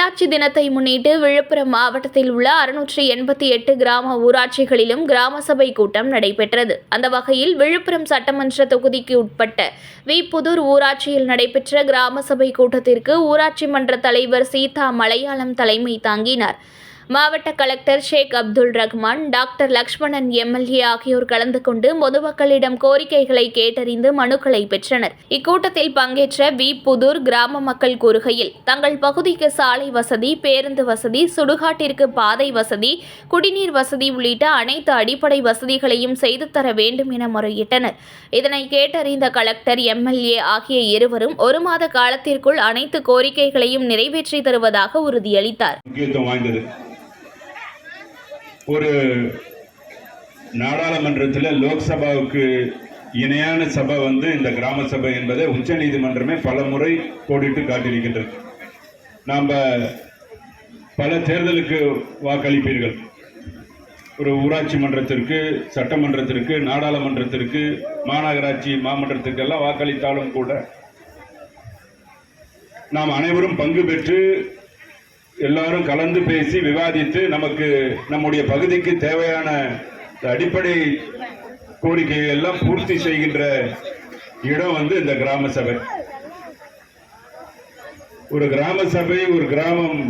ஊராட்சி தினத்தை முன்னிட்டு விழுப்புரம் மாவட்டத்தில் உள்ள அறுநூற்றி எண்பத்தி எட்டு கிராம ஊராட்சிகளிலும் கிராம சபை கூட்டம் நடைபெற்றது. அந்த வகையில் விழுப்புரம் சட்டமன்ற தொகுதிக்கு உட்பட்ட வி. புதூர் ஊராட்சியில் நடைபெற்ற கிராம சபை கூட்டத்திற்கு ஊராட்சி மன்ற தலைவர் சீதா மலையாளம் தலைமை தாங்கினார். மாவட்ட collector Sheikh Abdul Rahman doctor Lakshmanan MLA ஆகியோர் கலந்து கொண்டு பொதுமக்களிடம் கோரிக்கைகளை கேட்டறிந்து மனுக்களை பெற்றனர். இக்கூட்டத்தில் பங்கேற்ற வி. புதூர் கிராம மக்கள் கூறுகையில் தங்கள் பகுதிக்கு சாலை வசதி பேருந்து வசதி சுடுகாட்டிற்கு பாதை வசதி குடிநீர் வசதி உள்ளிட்ட அனைத்து அடிப்படை வசதிகளையும் செய்து தர வேண்டும் என முறையிட்டனர். இதனை கேட்டறிந்த கலெக்டர் எம்எல்ஏ ஆகிய இருவரும் ஒரு மாத காலத்திற்குள் அனைத்து கோரிக்கைகளையும் நிறைவேற்றி தருவதாக உறுதியளித்தார். ஒரு நாடாளுமன்றத்தில் லோக்சபாவுக்கு இணையான சபை வந்து இந்த கிராம சபை என்பதை உச்ச நீதிமன்றமே பல முறை கோடிட்டு காட்டியிருக்கின்றது. நாம் பல தேர்தலுக்கு வாக்களிப்பீர்கள். ஒரு ஊராட்சி மன்றத்திற்கு சட்டமன்றத்திற்கு நாடாளுமன்றத்திற்கு மாநகராட்சி மாமன்றத்திற்கெல்லாம் வாக்களித்தாலும் கூட நாம் அனைவரும் பங்கு பெற்று எல்லாரும் கலந்து பேசி விவாதித்து நமக்கு நம்முடைய பகுதிக்கு தேவையான அடிப்படை கோரிக்கைகள் எல்லாம் பூர்த்தி செய்கின்ற இடம் வந்து இந்த கிராம சபை. ஒரு கிராம சபை ஒரு கிராமம்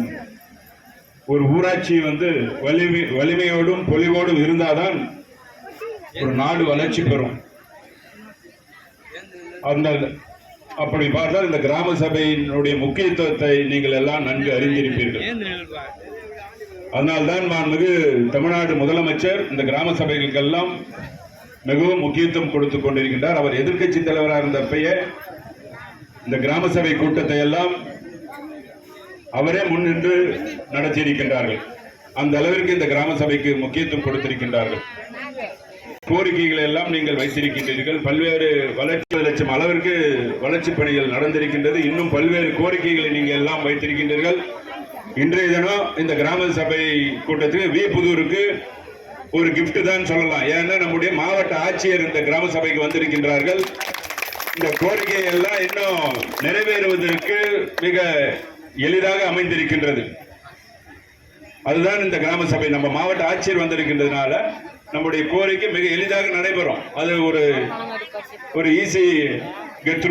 ஒரு ஊராட்சி வந்து வலிமை வலிமையோடும் பொலிவோடும் இருந்தாதான் ஒரு நாடு வளர்ச்சி பெறும். அந்த அப்படி பார்த்தால் இந்த கிராம சபையினுடைய முக்கியத்துவத்தை நீங்கள் எல்லாம் நன்கு அறிந்திருப்பீர்கள். அதனால்தான் மாண்புமிகு தமிழ்நாடு முதலமைச்சர் இந்த கிராம சபைகளுக்கெல்லாம் மிகவும் முக்கியத்துவம் கொடுத்து கொண்டிருக்கின்றார். அவர் எதிர்க்கட்சி தலைவராக இருந்தப்பயே இந்த கிராம சபை கூட்டத்தை எல்லாம் அவரே முன்னின்று நடத்தியிருக்கின்றார்கள். அந்த அளவிற்கு இந்த கிராம சபைக்கு முக்கியத்துவம் கொடுத்திருக்கின்றார்கள். கோரிக்கைகளை எல்லாம் நீங்கள் வைத்திருக்கின்றீர்கள். பல்வேறு வளர்ச்சி லட்சம் அளவிற்கு வளர்ச்சி பணிகள் நடந்திருக்கின்றது. இன்னும் பல்வேறு கோரிக்கைகளை நீங்கள் எல்லாம் வைத்திருக்கின்றீர்கள். இன்றைய தினம் இந்த கிராம சபை கூட்டத்துக்கு வி புதூருக்கு ஒரு கிஃப்ட் தான் சொல்லலாம். ஏன்னா நம்முடைய மாவட்ட ஆட்சியர் இந்த கிராம சபைக்கு வந்திருக்கின்றார்கள். இந்த கோரிக்கை எல்லாம் இன்னும் நிறைவேறுவதற்கு மிக எளிதாக அமைந்திருக்கின்றது. அதுதான் இந்த கிராம சபை. நம்ம மாவட்ட ஆட்சியர் வந்திருக்கின்றதுனால நம்முடைய கோரிக்கை மிக எளிதாக நடைபெறும். அது ஒரு ஒரு ஈஸி கெட்